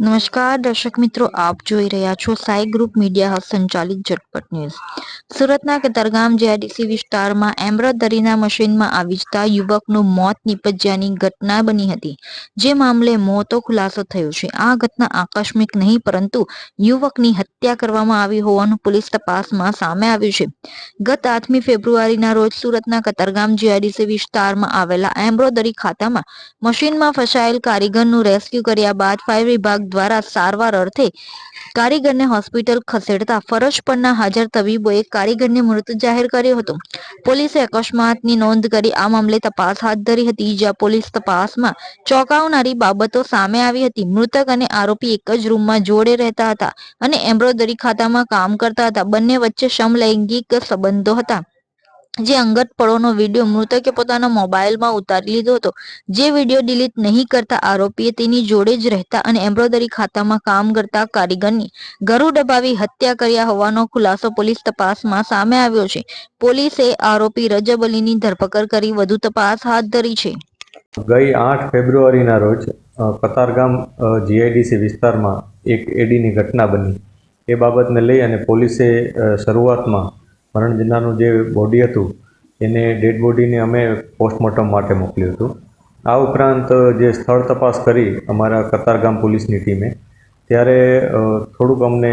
નમસ્કાર, દર્શક મિત્રો, આપ જોઈ રહ્યા છો સાઈ ગ્રુપ મીડિયા સંચાલિત ઝટપટ ન્યૂઝ. સુરતના કતારગામ જેઆઈડીસી વિસ્તારમાં એમ્બ્રોદરીના મશીનમાં આવી જતા યુવકનું મોત નિપજ્યાની ઘટના બની હતી. જે મામલે મોતો ખુલાસો થયો છે. આ ઘટના આકસ્મિક નહીં, પરંતુ યુવકની હત્યા કરવામાં આવી હોવાનું પોલીસ તપાસમાં સામે આવ્યું છે. ગત આઠમી ફેબ્રુઆરીના રોજ સુરતના કતારગામ જીઆઈડીસી વિસ્તારમાં આવેલા એમ્બ્રોદરી ખાતામાં મશીનમાં ફસાયેલ કારીગરનું રેસ્ક્યુ કર્યા બાદ ફાયર વિભાગ દ્વારા સારવાર અર્થે કારીગરને હોસ્પિટલ ખસેડતા ફરજ પરના હાજર તબીબોએ કારીગરને મૃત જાહેર કર્યો હતો. પોલીસે અકસ્માતની નોંધ કરી આ મામલે તપાસ હાથ ધરી હતી. જ્યાં પોલીસ તપાસમાં ચોંકાવનારી બાબતો સામે આવી હતી. મૃતક અને આરોપી એક જ રૂમમાં જોડે રહેતા હતા અને એમ્બ્રોઇડરી ખાતામાં કામ કરતા હતા. બંને વચ્ચે સમલૈંગિક સંબંધો હતા. જે અંગત પળોનો વીડિયો મૃતકે પોતાના મોબાઈલમાં ઉતારી લીધો હતો. જે વીડિયો ડિલીટ નહીં કરતા આરોપીએ તેની જોડે જ રહેતા અને એમ્બ્રોઇડરી ખાતામાં કામ કરતા કારીગરની ગરુ દબાવી હત્યા કર્યા હોવાનો ખુલાસો પોલીસ તપાસમાં સામે આવ્યો છે. પોલીસે આરોપી રજબ અલીની ધરપકડ કરી વધુ તપાસ હાથ ધરી છે. ગઈ આઠ ફેબ્રુઆરીના રોજ કતારગામ જીઆઈડીસી વિસ્તારમાં એક એડીની ઘટના બની. એ બાબતને લઈ અને પોલીસે શરૂઆતમાં મરણ જનારનું જે બોડી હતું, એને ડેડ બોડીને અમે પોસ્ટમોર્ટમ માટે મોકલ્યું હતું. આ ઉપરાંત જે સ્થળ તપાસ કરી અમારા કતારગામ પોલીસની ટીમે, ત્યારે થોડુંક અમને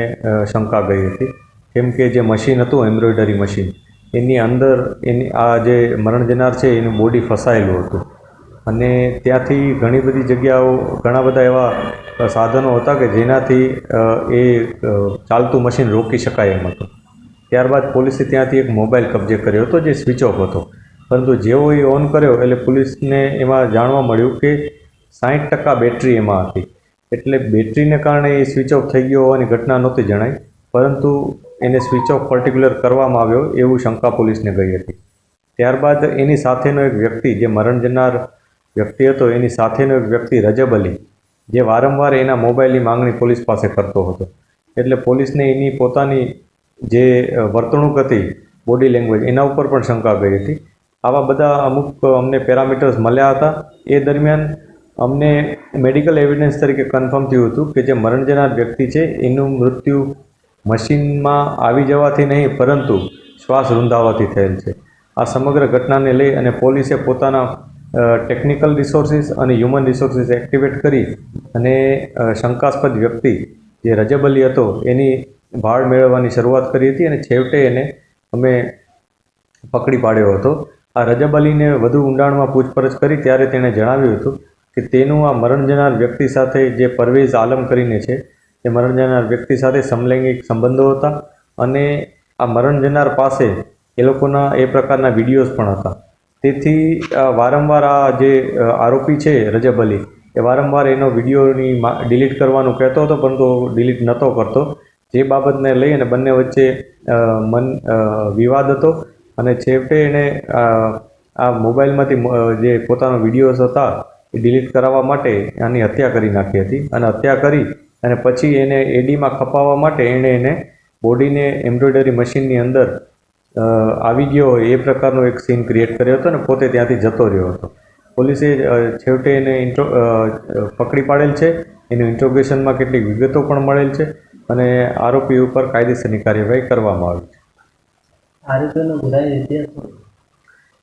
શંકા ગઈ હતી. કેમ કે જે મશીન હતું એમ્બ્રોઇડરી મશીન એની અંદર, એની, આ જે મરણ જનાર છે, એનું બોડી ફસાયેલું હતું. અને ત્યાંથી ઘણી બધી જગ્યાઓ, ઘણા બધા એવા સાધનો હતા કે જેનાથી એ ચાલતું મશીન રોકી શકાય એમ હતું. ત્યારબાદ પોલીસે ત્યાંથી એક મોબાઈલ કબજે કર્યો હતો, જે સ્વિચ ઓફ હતો. પરંતુ જેવો એ ઓન કર્યો એટલે પોલીસને એમાં જાણવા મળ્યું કે સાઠ ટકા બેટરી એમાં હતી. એટલે બેટરીને કારણે એ સ્વિચ ઓફ થઈ ગયો હોવાની ઘટના નહોતી જણાઈ, પરંતુ એને સ્વિચ ઓફ પર્ટિક્યુલર કરવામાં આવ્યો એવું શંકા પોલીસને ગઈ હતી. ત્યારબાદ એની સાથેનો એક વ્યક્તિ, જે મરણ જનાર વ્યક્તિ હતો, એની સાથેનો એક વ્યક્તિ, રજબ અલી, જે વારંવાર એના મોબાઈલની માંગણી પોલીસ પાસે કરતો હતો. એટલે પોલીસને એની પોતાની જે વર્તણૂક હતી બોડી લેંગ્વેજ એના ઉપર પણ શંકા ગઈ હતી. આવા બધા અમુક અમને પેરામીટર્સ મળ્યા હતા. એ દરમિયાન અમને મેડિકલ એવિડન્સ તરીકે કન્ફર્મ થયું હતું કે જે મરણ જનાર વ્યક્તિ છે, એનું મૃત્યુ મશીનમાં આવી જવાથી નહીં, પરંતુ શ્વાસ રૂંધાવાથી થયેલ છે. આ સમગ્ર ઘટનાને લઈ અને પોલીસે પોતાના ટેકનિકલ રિસોર્સિસ અને હ્યુમન રિસોર્સિસ એક્ટિવેટ કરી અને શંકાસ્પદ વ્યક્તિ જે રજબ અલી હતો, એની ભાળ મેળવવાની શરૂઆત કરી હતી અને છેવટે એને અમે પકડી પાડ્યો હતો. આ રજબ અલીને વધુ ઊંડાણમાં પૂછપરછ કરી ત્યારે તેણે જણાવ્યું હતું કે તેનું આ મરણ જનાર વ્યક્તિ સાથે જે પરવેઝ આલમ કરીને છે તે મરણ જનાર વ્યક્તિ સાથે સમલૈંગિક સંબંધો હતા અને આ મરણ જનાર પાસે એ લોકોના એ પ્રકારના વિડીયોઝ પણ હતા. તેથી વારંવાર આ જે આરોપી છે રજબ અલી એ વારંવાર એનો વિડીયોની ડિલીટ કરવાનું કહેતો હતો, પરંતુ ડિલીટ નહોતો કરતો. જે બાબતને લઈ અને બંને વચ્ચે મન વિવાદ હતો. અને છેવટે એણે આ મોબાઈલમાંથી જે પોતાનો વિડીયોઝ હતા એ ડિલીટ કરાવવા માટે આની હત્યા કરી નાખી હતી. અને હત્યા કરી અને પછી એને એડીમાં ખપાવવા માટે એણે એને બોડીને એમ્બ્રોઇડરી મશીનની અંદર આવી ગયો એ પ્રકારનો એક સીન ક્રિએટ કર્યો હતો અને પોતે ત્યાંથી જતો રહ્યો હતો. પોલીસે છેવટે એને ઇન્ટ્રો પકડી પાડેલ છે. એનું ઇન્ટ્રોગેશનમાં કેટલીક વિગતો પણ મળેલ છે. અને આરોપી ઉપર કાયદેસરની કાર્યવાહી કરવામાં આવી છે. આરોપીનો ગુનાહિત ઇતિહાસ?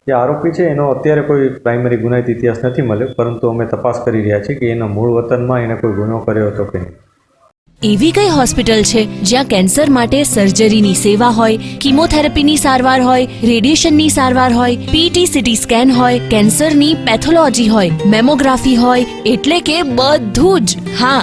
જે આરોપી છે એનો અત્યારે કોઈ પ્રાઇમરી ગુનાહિત ઇતિહાસ નથી મળ્યો પરંતુ અમે તપાસ કરી રહ્યા છીએ કે એના મૂળ વતનમાં એને કોઈ ગુનો કર્યો હતો કે નહીં. એવી કઈ હોસ્પિટલ છે જ્યાં કેન્સર માટે સર્જરીની સેવા હોય કિમોથેરાપીની સારવાર હોય રેડિયેશનની સારવાર હોય પીટી સીટી સ્કેન હોય કેન્સરની પેથોલોજી હોય મેમોગ્રાફી હોય એટલે કે બધું જ. હા